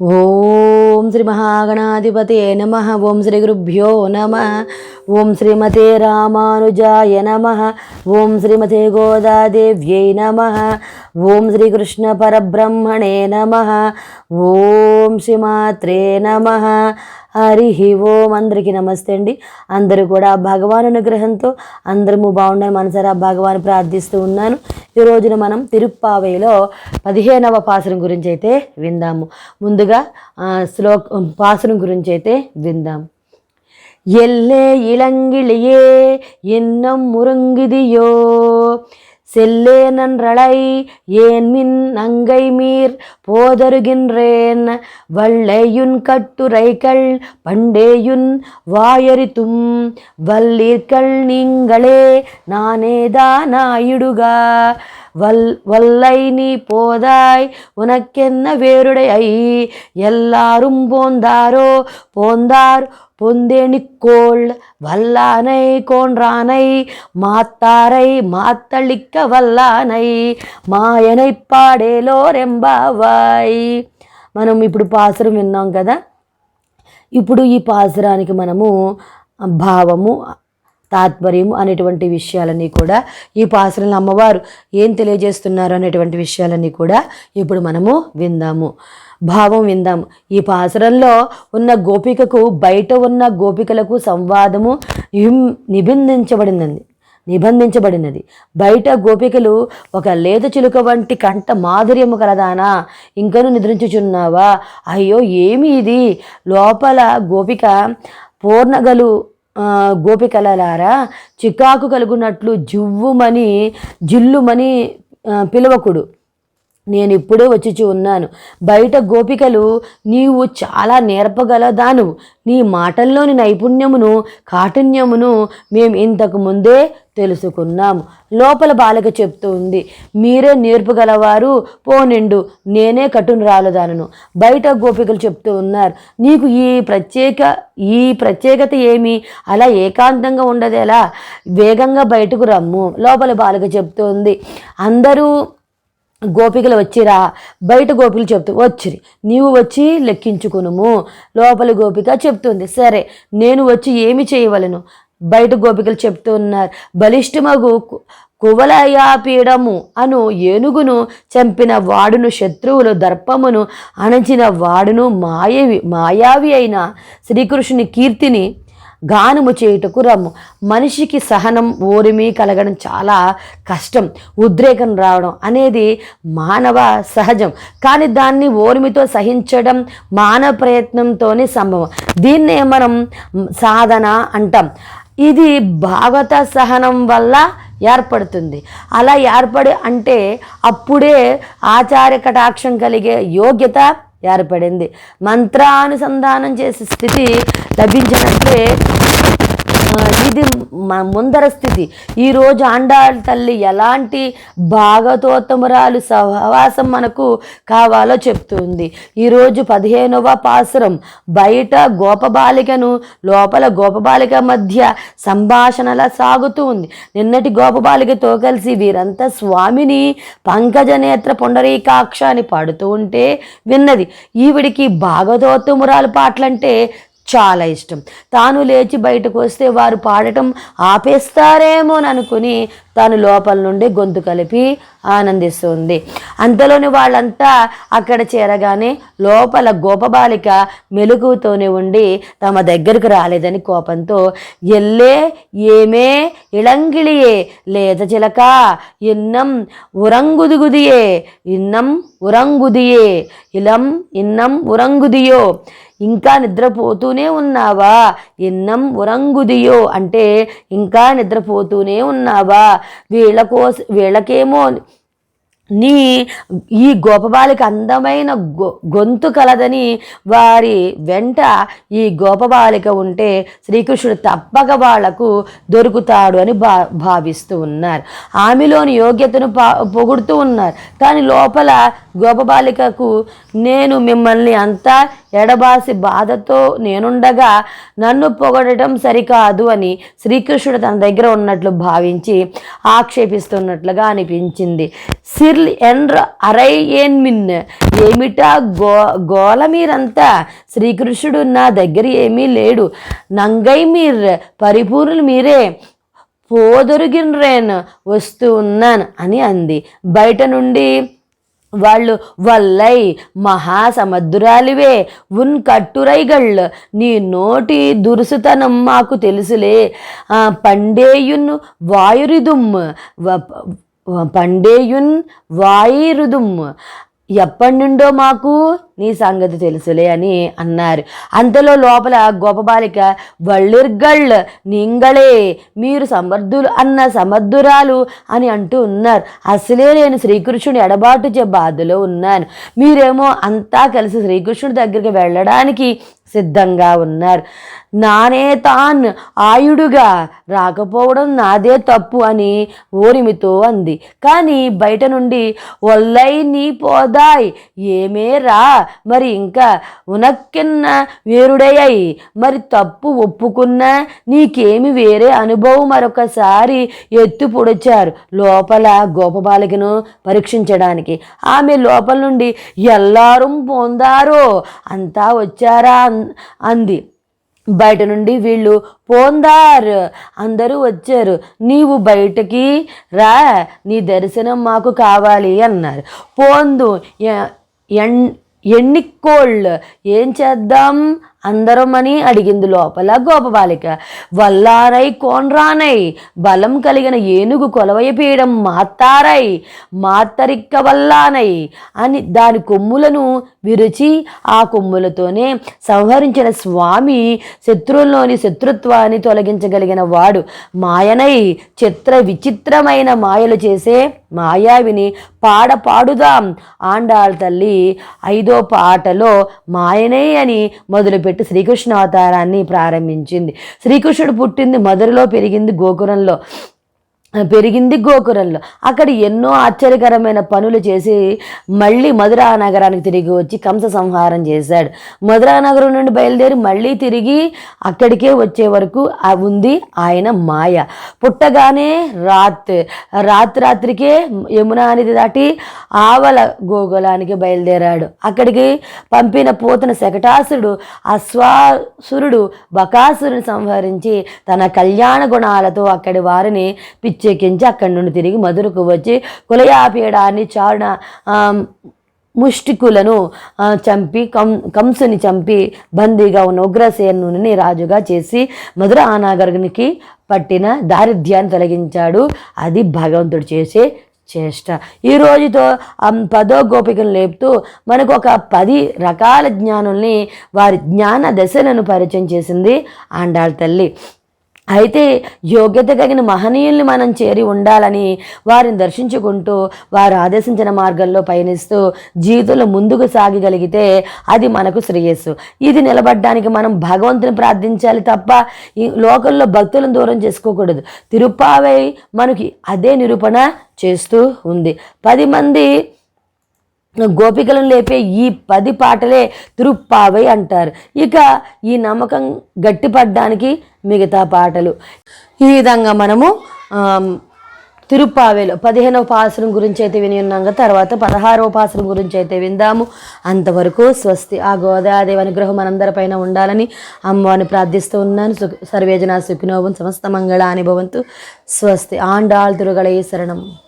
ఓం శ్రీ మహాగణాధిపతే నమ. ఓం శ్రీ గురుభ్యో నమ. ఓం శ్రీమతే రామానుజాయ నమ. ఓం శ్రీమతే గోదాదేవ్యై నమ. ఓం శ్రీకృష్ణ పరబ్రహ్మణే నమ. ఓం శ్రీమాత్రే నమ. హరి ఓం అందరికీ నమస్తే అండి అందరూ కూడా భగవాన్ అనుగ్రహంతో అందరము బాగుండాలి మనసారా భగవాన్ ప్రార్థిస్తూ ఉన్నాను ఈ రోజున మనం తిరుప్పావైలో పదిహేనవ పాసురం గురించి అయితే విందాము ముందుగా ఆ, శ్లోక పాసురం గురించి అయితే విందాం எல்லே இளங்கிளியே இன்னம் முருங்குதியோ செல்லே நன்றளை ஏன் மின் நங்கை மீர் போதருகின்றேன். வள்ளையுன் கட்டுரைகள் பண்டேயுன் வாயரித்தும் வல்லீர்கள் நீங்களே நானேதானாயிடுகா. வல் வல்லை நீ போதாய் உனக்கென்ன வேறுடை எல்லாரும் போந்தாரோ போந்தார் பொந்தேனிக்கோள் வல்லானை கோன்றானை மாத்தாரை மாத்தளிக்க வல்லானை మాయనై పాడేలో రెంబావాయ్ మనం ఇప్పుడు పాసురం విన్నాం కదా ఇప్పుడు ఈ పాసురానికి మనము భావము తాత్పర్యం అనేటువంటి విషయాలన్నీ కూడా ఈ పాసురంలో అమ్మవారు ఏం తెలియజేస్తున్నారు అనేటువంటి విషయాలన్నీ కూడా ఇప్పుడు మనము విందాము. భావం విందాము. ఈ పాసురంలో ఉన్న గోపికకు బయట ఉన్న గోపికలకు సంవాదము నిబంధించబడినది నిబంధించబడిందండి నిబంధించబడినది. బయట గోపికలు ఒక లేత చిలుక వంటి కంట మాధుర్యము కలదానా? ఇంకను నిద్రించుచున్నావా? అయ్యో ఏమి ఇది? లోపల గోపిక పూర్ణగలు గోపికలలారా చికాకు కలుగునట్లు జువ్వుమని జిల్లుమని పిలవకుడు. నేను ఇప్పుడే వచ్చి ఉన్నాను. బయట గోపికలు నీవు చాలా నేర్పగలదాను. నీ మాటల్లోని నైపుణ్యమును కాఠిన్యమును మేము ఇంతకు ముందే తెలుసుకున్నాము. లోపల బాలిక చెప్తూ ఉంది మీరే నేర్పగలవారు పోనిండు నేనే కట్టును రాలదానను బయట గోపికలు చెప్తూ ఉన్నారు నీకు ఈ ప్రత్యేక ఈ ప్రత్యేకత ఏమి? అలా ఏకాంతంగా ఉండదేలా? వేగంగా బయటకు రమ్ము. లోపల బాలిక చెప్తూ ఉంది అందరూ గోపికలు వచ్చిరా? బయట గోపికలు చెప్తూ వచ్చిరి. నీవు వచ్చి లెక్కించుకునుము. లోపల గోపిక చెప్తుంది. సరే నేను వచ్చి ఏమి చేయవలను? బయట గోపికలు చెప్తున్నారు. బలిష్టమగు కు- కువలయాపీడము అను ఏనుగును చంపిన వాడును శత్రువులు దర్పమును అణచిన వాడును మాయవి మాయావి అయిన శ్రీకృష్ణుని కీర్తిని గానము చేయుటకు రమ్ము. మనిషికి సహనం ఓరిమి కలగడం చాలా కష్టం. ఉద్రేకం రావడం అనేది మానవ సహజం. కానీ దాన్ని ఓరిమితో సహించడం మానవ ప్రయత్నంతోనే సంభవం. దీన్నే మనం సాధన అంటాం. ఇది భాగవత సహనం వల్ల ఏర్పడుతుంది. అలా ఏర్పడి అంటే అప్పుడే ఆచార్య కటాక్షం కలిగే యోగ్యత ఏర్పడింది. మంత్రానుసంధానం చేసే స్థితి లభించినట్లే ఇది ముందర స్థితి. ఈరోజు ఆండాళ్ళ తల్లి ఎలాంటి భాగతోత్తమురాలు సహవాసం మనకు కావాలో చెప్తుంది. ఈరోజు పదిహేనవ పాసురం బయట గోపబాలికను లోపల గోపబాలిక మధ్య సంభాషణలా సాగుతూ ఉంది. నిన్నటి గోపబాలికతో కలిసి వీరంతా స్వామిని పంకజనేత్ర పుండరీకాక్ష అని పాడుతూ ఉంటే విన్నది. ఈవిడికి భాగవతోత్తమురాలు పాటలంటే చాలా ఇష్టం. తాను లేచి బయటకు వస్తే వారు పాడటం ఆపేస్తారేమోననుకుని తాను లోపల నుండి గొంతు కలిపి ఆనందిస్తుంది. అంతలోని వాళ్ళంతా అక్కడ చేరగానే లోపల గోపబాలిక మెలుగుతోనే ఉండి తమ దగ్గరకు రాలేదని కోపంతో ఎల్లే ఏమే ఇళంగిళియే లేత చిలక ఇన్నం ఉరంగుదుగుదియే ఇన్నం ఉరంగుదియే ఇలం ఇన్నం ఉరంగుదియో ఇంకా నిద్రపోతూనే ఉన్నావా ఇన్నం ఉరంగుదియో అంటే ఇంకా నిద్రపోతూనే ఉన్నావా వీళ్ళ కోస వీళ్ళకేమో నీ ఈ గోపబాలిక అందమైన గొ గొంతు కలదని వారి వెంట ఈ గోపబాలిక ఉంటే శ్రీకృష్ణుడు తప్పక వాళ్ళకు దొరుకుతాడు అని భా భావిస్తూ ఉన్నారు. ఆమెలోని యోగ్యతను పొగుడుతూ ఉన్నారు. కానీ లోపల గోపబాలికకు నేను మిమ్మల్ని అంతా ఎడబాసి బాధతో నేనుండగా నన్ను పొగడటం సరికాదు అని శ్రీకృష్ణుడు తన దగ్గర ఉన్నట్లు భావించి ఆక్షేపిస్తున్నట్లుగా అనిపించింది. సిర్ల్ ఎండ్ర అరై ఏన్ మిన్ ఏమిటా గో గోల మీరంతా? శ్రీకృష్ణుడు నా దగ్గర ఏమీ లేడు. నంగై మీర్ పరిపూర్ణులు మీరే. పోదొరిగిన్రేన్ వస్తూ ఉన్నాను అని అంది. బయట నుండి వాళ్ళు వల్లై మహాసముద్రాలివే ఉన్ కట్టురైగళ్. నీ నోటి దురుసుతనం మాకు తెలుసులే. పండేయున్ వాయురిదుమ్ వ- పండేయున్ వాయురుదుమ్ ఎప్పటి నుండో మాకు నీ సంగతి తెలుసులే అని అన్నారు. అంతలో లోపల గోపబాలిక బాలిక వళ్ళిర్గళ్ నింగళే మీరు సమర్థులు అన్న సమర్థురాలు అని అంటూ ఉన్నారు. అసలే నేను శ్రీకృష్ణుని ఎడబాటు చే బాధలో ఉన్నాను. మీరేమో అంతా కలిసి శ్రీకృష్ణుడి దగ్గరికి వెళ్ళడానికి సిద్ధంగా ఉన్నారు. నానే తాన్ ఆయుడుగా రాకపోవడం నాదే తప్పు అని ఓరిమితో అంది. కానీ బయట నుండి ఒల్లై నీ పోదాయ్ ఏమే రా మరి ఇంకా ఉనక్కిన్న వేరుడయ్యాయి మరి తప్పు ఒప్పుకున్నా నీకేమి వేరే అనుభవం మరొకసారి ఎత్తు పొడిచారు లోపల గోపబాలికను పరీక్షించడానికి. ఆమె లోపల నుండి ఎల్లారం పొందారో అంతా వచ్చారా? అన్- అంది. బయట నుండి వీళ్ళు పోందార్ అందరూ వచ్చారు నీవు బయటకి రా నీ దర్శనం మాకు కావాలి అన్నారు. పోందు ఎ- ఎన్ని కోళ్ళు ఏం చేద్దాం? అందరం అని అడిగింది లోపల గోపబాలిక. వల్లారై కోన్రానై బలం కలిగిన ఏనుగు కొలవయపీయడం మాత్తారై మాత్తరిక్క వల్లానై అని దాని కొమ్ములను విరిచి ఆ కొమ్ములతోనే సంహరించిన స్వామి శత్రువుల్లోని శత్రుత్వాన్ని తొలగించగలిగిన వాడు మాయనై. చిత్ర విచిత్రమైన మాయలు చేసే మాయావిని పాడ పాడుదాం ఆండాళ్ తల్లి. ఐదో పాటలో మాయనే అని మొదలుపెట్టి శ్రీకృష్ణ అవతారాన్ని ప్రారంభించింది. శ్రీకృష్ణుడు పుట్టింది మధురలో పెరిగింది గోకురంలో పెరిగింది గోకురంలో అక్కడ ఎన్నో ఆశ్చర్యకరమైన పనులు చేసి మళ్ళీ మధురా నగరానికి తిరిగి వచ్చి కంస సంహారం చేశాడు. మధురా నగరం నుండి బయలుదేరి మళ్ళీ తిరిగి అక్కడికే వచ్చే వరకు ఉంది ఆయన మాయ. పుట్టగానే రాత్ రాత్రి రాత్రికే యమునా నది దాటి ఆవల గోకులానికి బయలుదేరాడు. అక్కడికి పంపిన పోతన శకటాసురుడు అశ్వాసురుడు బకాసురుని సంహరించి తన కళ్యాణ గుణాలతో అక్కడి వారిని పిచ్చి ప్రత్యేకించి అక్కడి నుండి తిరిగి మధురకు వచ్చి కులయాపీడాన్ని చారుణ ముష్టికులను చంపి కం కంసుని చంపి బందీగా ఉన్న ఉగ్రసేనుని రాజుగా చేసి మధుర ఆనాగరునికి పట్టిన దారిద్ర్యాన్ని తొలగించాడు. అది భగవంతుడు చేసే చేష్ట. ఈ రోజుతో పదో గోపికను లేపుతూ మనకు ఒక పది రకాల జ్ఞానుల్ని వారి జ్ఞాన దశలను పరిచయం చేసింది ఆండాళ్ తల్లి. అయితే యోగ్యత కలిగిన మహనీయుల్ని మనం చేరి ఉండాలని వారిని దర్శించుకుంటూ వారు ఆదేశించిన మార్గంలో పయనిస్తూ జీవితంలో ముందుకు సాగగలిగితే అది మనకు శ్రేయస్సు. ఇది నిలబడడానికి మనం భగవంతుని ప్రార్థించాలి తప్ప ఈ లోకంలో భక్తులను దూరం చేసుకోకూడదు. తిరుప్పావై మనకి అదే నిరూపణ చేస్తూ ఉంది. పది మంది గోపికలను లేపే ఈ పది పాటలే తిరుప్పావై అంటారు. ఇక ఈ నమ్మకం గట్టిపడడానికి మిగతా పాటలు. ఈ విధంగా మనము తిరుప్పావేలో పదిహేనవ పాసనం గురించి అయితే విని ఉన్నాక తర్వాత పదహారవ పాసనం గురించి అయితే విందాము. అంతవరకు స్వస్తి ఆ గోదాదేవి అనుగ్రహం మనందరిపైన ఉండాలని అమ్మవారిని ప్రార్థిస్తూ ఉన్నాను. సుఖ సర్వేజన సుఖినోభం సమస్త మంగళ భవంతు. స్వస్తి ఆండాళ్ ఈ శరణం